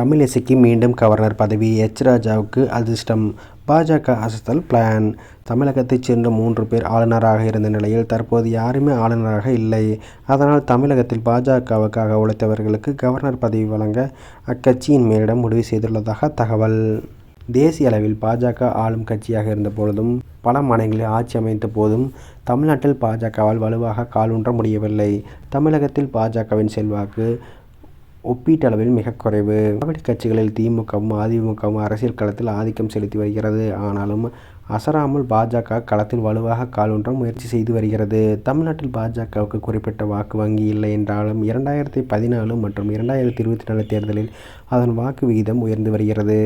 தமிழிசைக்கு மீண்டும் கவர்னர் பதவி. எச். ராஜாவுக்கு அதிர்ஷ்டம். பாஜக அசத்தல் பிளான் தமிழகத்தைச் சேர்ந்த மூன்று பேர் ஆளுநராக இருந்த நிலையில் தற்போது யாருமே ஆளுநராக இல்லை. அதனால் தமிழகத்தில் பாஜகவுக்காக உழைத்தவர்களுக்கு கவர்னர் பதவி வழங்க அக்கட்சியின் மேலிடம் முடிவு செய்துள்ளதாக தகவல். தேசிய அளவில் பாஜக ஆளும் கட்சியாக இருந்தபொழுதும் பல மாநிலங்களில் ஆட்சி அமைத்த போதும் தமிழ்நாட்டில் பாஜகவால் வலுவாக காலூன்ற முடியவில்லை. தமிழகத்தில் பாஜகவின் செல்வாக்கு ஒப்பீட்டளவில் மிக குறைவு. திராவிட கட்சிகளில் திமுகவும் அதிமுகவும் அரசியல் களத்தில் ஆதிக்கம் செலுத்தி வருகிறது. ஆனாலும் அசராமல் பாஜக களத்தில் வலுவாக காலூன்ற முயற்சி செய்து வருகிறது. தமிழ்நாட்டில் பாஜகவுக்கு குறிப்பிட்ட வாக்கு வங்கி இல்லை என்றாலும் இரண்டாயிரத்தி பதினாலு மற்றும் இரண்டாயிரத்தி இருபத்தி நாலு தேர்தலில் அதன் வாக்கு விகிதம் உயர்ந்து வருகிறது.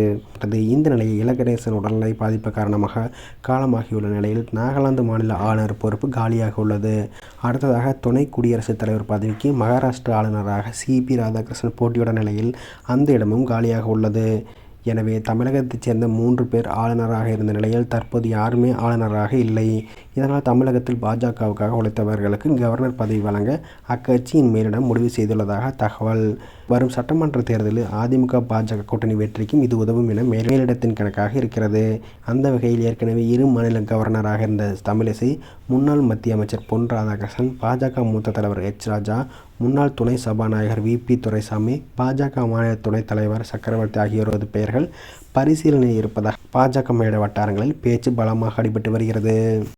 இந்த நிலையில் இலகணேசன் உடல்நிலை பாதிப்பு காரணமாக காலமாகியுள்ள நிலையில் நாகாலாந்து மாநில ஆளுநர் பொறுப்பு காலியாக உள்ளது. அடுத்ததாக துணை குடியரசுத் தலைவர் பதவிக்கு மகாராஷ்டிரா ஆளுநராக சி. பி. ராதாகிருஷ்ணன் போட்டியிட நிலையில் அந்த இடமும் காலியாக உள்ளது. எனவே தமிழகத்தைச் சேர்ந்த மூன்று பேர் ஆளுநராக இருந்த நிலையில் தற்போது யாருமே ஆளுநராக இல்லை. இதனால் தமிழகத்தில் பாஜகவுக்காக உழைத்தவர்களுக்கு கவர்னர் பதவி வழங்க அக்கட்சியின் மேலிடம் முடிவு செய்துள்ளதாக தகவல். வரும் சட்டமன்ற தேர்தலில் அதிமுக பாஜக கூட்டணி வெற்றிக்கும் இது உதவும் என மேலிடத்தின் கணக்காக இருக்கிறது. அந்த வகையில் ஏற்கனவே இரு மாநில கவர்னராக இருந்த தமிழிசை முன்னாள் மத்திய அமைச்சர் பொன் ராதாகிருஷ்ணன் பாஜக மூத்த தலைவர் எச். ராஜா முன்னாள் துணை சபாநாயகர் வி. பி. துரைசாமி பாஜக மாநில துணைத் தலைவர் சக்கரவர்த்தி ஆகியோரது பெயர்கள் பரிசீலனை இருப்பதாக பாஜக மேட வட்டாரங்களில் பேச்சு பலமாக அடிபட்டு வருகிறது.